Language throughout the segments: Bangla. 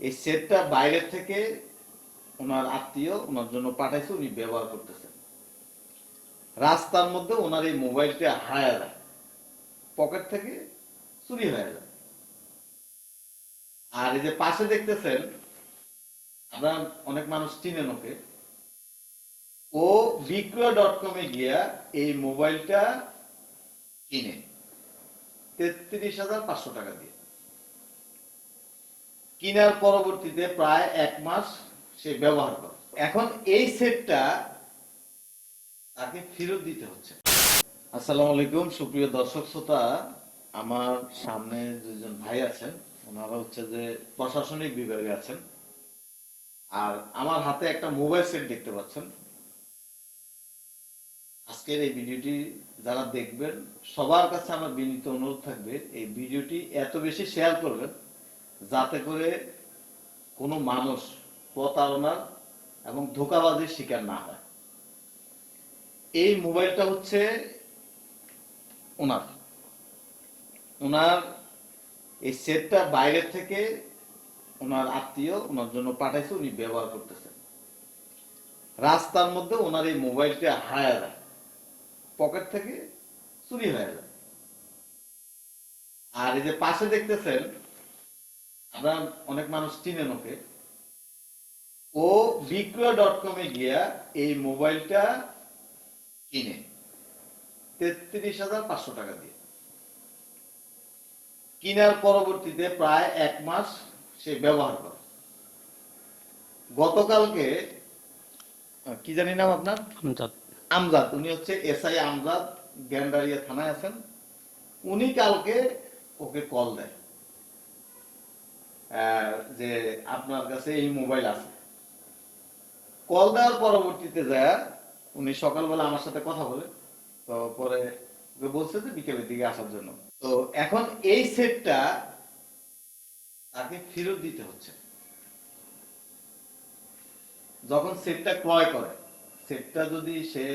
এই সেটটা বাইরের থেকে ওনার আত্মীয়, ওনার জন্য পাঠাইছে, উনি ব্যবহার করতেছেন। রাস্তার মধ্যে ওনার এই মোবাইলটা হারায় যায়। পকেট থেকে চুরি হয়ে যায়। আর এই যে পাশে দেখতেছেন, আপনারা অনেক মানুষ চিনেন ওকে। ও বিক্রয় ডট কমে গিয়া এই মোবাইলটা কিনে। তেত্রিশ হাজার পাঁচশো টাকা দিয়ে। কিনার পরবর্তীতে প্রায় এক মাস সে ব্যবহার করে। এখন এই সেটটা তাকে ফেরত দিতে হচ্ছে। আসসালামু আলাইকুম, সুপ্রিয় দর্শক শ্রোতা, আমার সামনে দুজন ভাই আছেন। ওনারা হচ্ছে যে প্রশাসনিক বিভাগে আছেন। আর আমার হাতে একটা মোবাইল সেট দেখতে পাচ্ছেন। আজকের এই ভিডিওটি যারা দেখবেন, সবার কাছে আমার বিনীত অনুরোধ থাকবে, এই ভিডিওটি এত বেশি শেয়ার করবেন যাতে করে কোনো মানুষ প্রতারণার এবং ধোকাবাজির শিকার না হয়। এই মোবাইলটা হচ্ছে ওনার। ওনার এই সেটটা বাইরের থেকে ওনার আত্মীয় ওনার জন্য পাঠাইছে, উনি ব্যবহার করতেছেন রাস্তার মধ্যে ওনার এই মোবাইলটা হারায় যায়। পকেট থেকে চুরি হয়ে যায়। আর এই যে পাশে দেখতেছেন আপনারা অনেক মানুষ চিনেন ওকে ও বিক্রয় ডট কমে গিয়া এই মোবাইলটা কিনে। তেত্রিশ হাজার পাঁচশো টাকা দিয়ে। কিনার পরবর্তীতে প্রায় এক মাস সে ব্যবহার করে। গতকালকে কি জানি নাম আপনার? আমজাদ। উনি হচ্ছে এসআই আমজাদ গ্যান্ডারিয়া থানায় আছেন। উনি কালকে ওকে কল দেয়। যে আপনার কাছে এই মোবাইল আছে। কল দেওয়ার পরবর্তীতে যায়, উনি সকালবেলা আমার সাথে কথা বলে, তো পরে বলছে যে বিকেলের দিকে আসার জন্য। তো এখন এই সেটটা তাকে ফেরত দিতে হচ্ছে। যখন সেটটা ক্রয় করে সেটটা যদি সে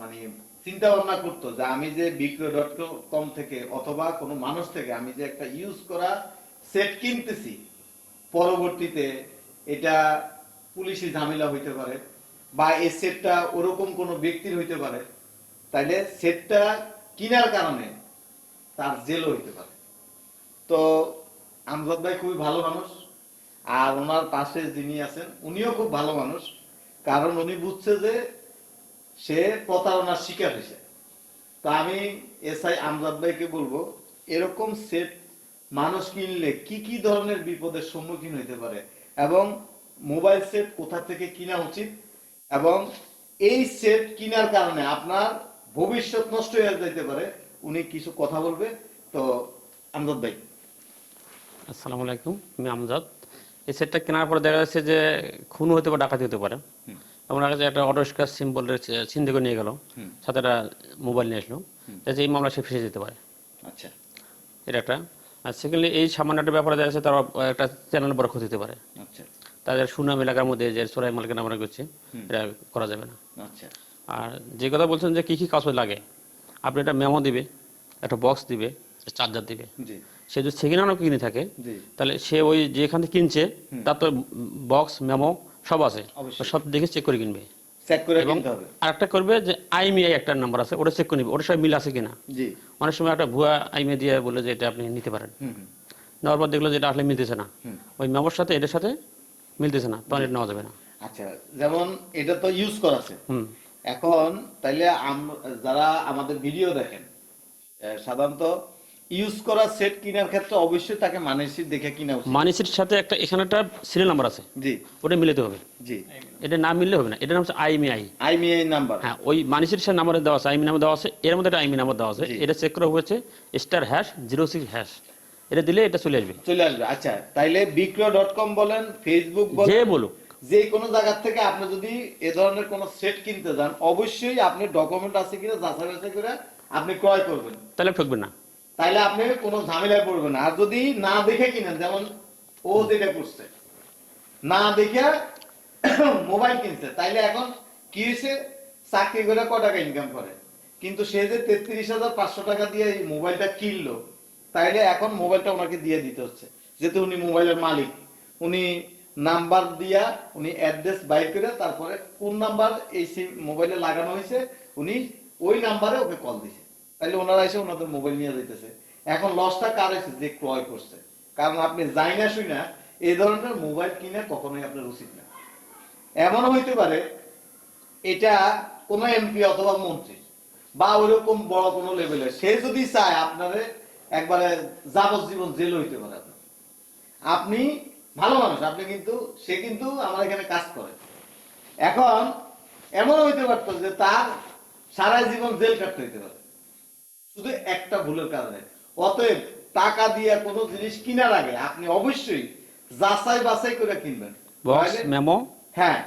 মানে চিন্তা ভাবনা করতো যে আমি যে বিক্রয় ডট কম থেকে অথবা কোনো মানুষ থেকে আমি যে একটা ইউজ করা সেট কিনতেছি। পরবর্তীতে এটা পুলিশি ঝামেলা হইতে পারে বা এই সেটটা ওরকম কোনো ব্যক্তির হইতে পারে, তাইলে সেটটা কিনার কারণে তার জেলও হইতে পারে। তো আমজাদ ভাই খুবই ভালো মানুষ আর ওনার পাশে যিনি আছেন, উনিও খুব ভালো মানুষ। কারণ উনি বুঝছে যে সে প্রতারণার শিকার হয়েছে তা আমি এসআই আমজাদ ভাইকে বলব, এরকম সেট মানুষ কিনলে কি কি ধরনের বিপদের সম্মুখীন হইতে পারে? এবং মোবাইল সেট কোথা থেকে কিনা উচিত? এবং এই সেট কিনার কারণে আপনার ভবিষ্যৎ নষ্ট হয়ে যেতে পারে। উনি কিছু কথা বলবে। তো আমজাদ ভাই। আসসালামু আলাইকুম আমি আমজাদ। এই সেটটা কেনার পরে দেখা যাচ্ছে যে খুন হতে পারে ডাকাতি হতে পারে। ওনার কাছে একটা অটো স্কার সিম্বলের করে নিয়ে গেল। সাথে একটা মোবাইল নিয়ে আসলো। এই মামলা সে ফেসে যেতে পারে। আচ্ছা। এটা একটা। আর সেকেন্ডলি এই সামান্য একটা ব্যাপারে দেখা যাচ্ছে তারা একটা চ্যানেল বড় ক্ষতি হতে পারে। আচ্ছা। তাদের সুনাম এলাকার মধ্যে যে সোরাই মালিকের নাম করছে এটা করা যাবে না। আচ্ছা। আর যে কথা বলছেন যে কী কী কাজ লাগে আপনি একটা মেমো দিবে একটা বক্স দিবে চার্জার দিবে। সে যদি সেকেন্ড হ্যান্ডও কিনে থাকে তাহলে সে ওই যেখান থেকে কিনছে তার তো বক্স মেমো সব আছে। সব দেখে চেক করে কিনবে। চেক করে কিনতে হবে। আরেকটা করবে যে আইমিআই একটা নাম্বার আছে ওটা চেক করে নিবে। ওটার সঙ্গে মিল আছে কিনা? জি। অনেক সময় একটা ভুয়া আইমিআই দিয়ে বলে যে এটা আপনি নিতে পারেন। নেওয়ার পর দেখল যে এটা আসলে মিলতেছে না। ওই মেমোর সাথে এটার সাথে মিলতেছে না তখন এটা নেওয়া যাবে না। আচ্ছা যেমন এটা তো ইউজ করা আছে। এখন তাইলে যারা আমাদের ভিডিও দেখেন সাধারণত ইউজ করা সেট কেনার ক্ষেত্রে অবশ্যই তাকে দেখে কিনা উচিত। মানিসের সাথে একটা এখানে একটা সিরিয়াল নাম্বার আছে। জি। ওটা মিলাতে হবে। জি। এটা না মিললে হবে না। এটার নাম হচ্ছে আইমিআই আইমিআই নাম্বার হ্যাঁ ওই মানিসের সাথে নাম্বার দেওয়া আছে নাম্বার দেওয়া আছে। এর মধ্যে একটা নাম্বার দেওয়া আছে। এটা চেক করা হয়েছে star hash zero six hash এটা দিলে এটা চলে আসবে। চলে আসবে। আচ্ছা তাইলে বিক্রয় ডট কম বলেন ফেসবুক বলেন। যে বলুক। যে কোনো জায়গা থেকে আপনি যদি এ ধরনের কোনো সেট কিনতে যান অবশ্যই আপনি ডকুমেন্ট আছে কিনা যাচাই বাছাই করে আপনি ক্রয় করবেন। তাহলে ঠকবে না। তাইলে আপনি কোনো ঝামেলায় পড়বেন না। আর যদি না দেখে কিনেন, যেমন ও যেটা করছে, না দেখে মোবাইল কিনছে, তাইলে এখন কি হয়েছে? চাকরি করে ক টাকা ইনকাম করে? কিন্তু সে যে তেত্রিশ হাজার পাঁচশো টাকা দিয়ে এই মোবাইলটা কিনলো, তাইলে এখন মোবাইলটা ওনাকে দিয়ে দিতে হচ্ছে। যেহেতু উনি মোবাইলের মালিক, উনি নাম্বার দিয়া উনি অ্যাড্রেস বাইর করে তারপরে কোন নাম্বার এই সিম মোবাইলে লাগানো হয়েছে, উনি ওই নাম্বারে ওকে কল দিছে। তাহলে ওনারা এসে ওনাদের মোবাইল নিয়ে যাইতেছে। এখন লসটা কার হয়েছে যে ক্রয় করছে? কারণ আপনি যাই না শুই না এই ধরনের মোবাইল কিনে কখনোই আপনার উচিত না। এমনও হইতে পারে, এটা কোন এমপি অথবা মন্ত্রী বা ওইরকম বড় কোনো লেভেলের সে যদি চায় আপনারে একবারে যাবজ্জীবন জেল হইতে পারে আপনার। আপনি ভালো মানুষ, আপনি কিন্তু, সে কিন্তু আমার এখানে কাজ করে। এখন এমন হইতে পারতো যে তার সারা জীবন জেল কাটতে হইতে পারে। শুধু একটা ভুলের কারণে। অতএব টাকা দিয়ে কোনো জিনিস কেনার আগে আপনি অবশ্যই যাচাই বাছাই করে কিনবেন। Box memo? হ্যাঁ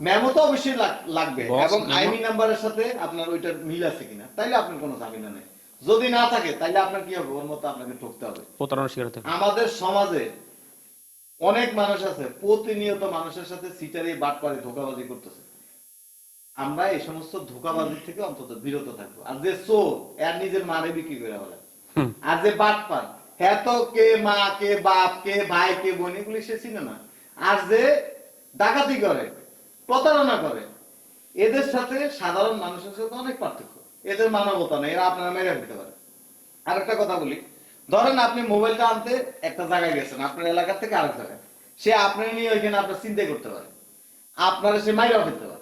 মেমো তো অবশ্যই লাগবে। এবং আইনি নাম্বারের সাথে আপনার ওইটার মিল আছে কিনা তাইলে আপনার কোনো ঝামেলা নেই। যদি না থাকে তাইলে আপনার কি হবে? ওর মতো আপনাকে ঠকতে হবে। প্রতারণার শিকার হতে আমাদের সমাজে অনেক মানুষ আছে প্রতিনিয়ত মানুষের সাথে সিটারি বাটপারি ধোকাবাজি করতেছে। আমরা এই সমস্ত ধোকাবাজি থেকে অন্তত বিরত থাকব। আর যে চোর এর নিজের মারে বিক্রি করে বলে। আর যে বাটপার হ্যাঁ তো কে মা কে বাপ কে ভাই কে বোন এগুলি সে চিনে না। আর যে ডাকাতি করে প্রতারণা করে এদের সাথে সাধারণ মানুষের সাথে অনেক পার্থক্য। এদের মানবতা নেই এরা আপনারা মেরে ফেলতে পারে। আর একটা কথা বলি ধরেন আপনি মোবাইলটা আনতে একটা জায়গায় গেছেন আপনার এলাকা থেকে আরেক জায়গায়। সে আপনার নিয়ে ওইখানে আপনার চিন্তা করতে পারে। আপনারা সে মাইরা ফেলতে পারে।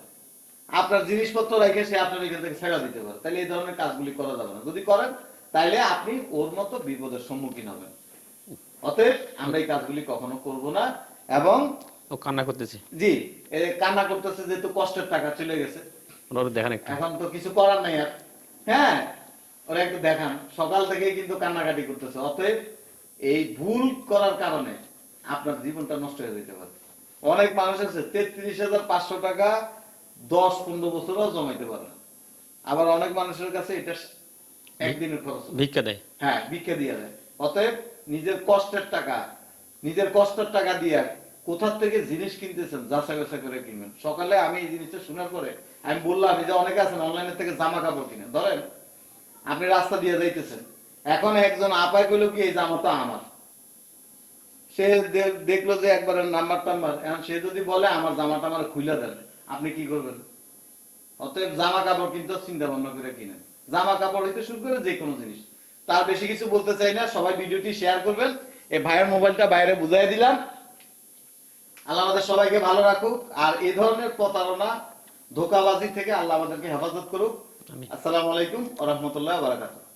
আপনার জিনিসপত্র রেখে সে আপনার এখান থেকে ছেড়া দিতে পারে। তাহলে এই ধরনের কাজগুলি করা যাবে না। যদি করেন তাহলে আপনি ওর মতো বিপদের সম্মুখীন হবেন। অতএব আমরা এই কাজগুলি কখনো করব না এবং ও কান্না করতেছে। জি কান্না করতেছে যেহেতু কষ্টের টাকা চলে গেছে। দেখেন এখন তো কিছু করার নাই আর। হ্যাঁ ওরা একটু দেখান। সকাল থেকেই কিন্তু কান্নাকাটি করতেছে। অতএব এই ভুল করার কারণে আপনার জীবনটা নষ্ট হয়ে যেতে পারে। অনেক মানুষ আছে তেত্রিশ হাজার পাঁচশো টাকা দশ পনেরো বছরও জমাইতে পারে না। আবার অনেক মানুষের কাছে এটা একদিনের খরচ ভিক্ষা দেয়। হ্যাঁ ভিক্ষা দিয়ে দেয়। অতএব নিজের কষ্টের টাকা নিজের কষ্টের টাকা দিয়ে কোথা থেকে জিনিস কিনতেছেন যাচাই বাছাই করে কিনবেন। সকালে আমি এই জিনিসটা শোনার পরে আমি বললাম যে অনেকে আছেন অনলাইনের থেকে জামা কাপড় কিনে। ধরেন আপনি রাস্তা দিয়ে যাইতেছেন। এখন একজন আপায় কইলো কি এই জামাটা আমার। সে দেখল যে একবারে নাম্বার টাম্বার এখন সে যদি বলে আমার জামাটা আমার খুলে দেন। আপনি কি করবেন? অতএব জামা কাপড় কিন্তু চিন্তা ভাবনা করে কিনেন। জামা কাপড় হইতে শুরু করে যে কোনো জিনিস। তার বেশি কিছু বলতে চাই না সবাই ভিডিওটি শেয়ার করবেন। এই ভাইয়ের মোবাইলটা বাইরে বুঝাই দিলাম। আল্লাহ আমাদের সবাইকে ভালো রাখুক। আর এই ধরনের প্রতারণা ধোকাবাজি থেকে আল্লাহ আমাদেরকে হেফাজত করুক। আসসালামু আলাইকুম রাহমাতুল্লাহি বারাকাতুহু।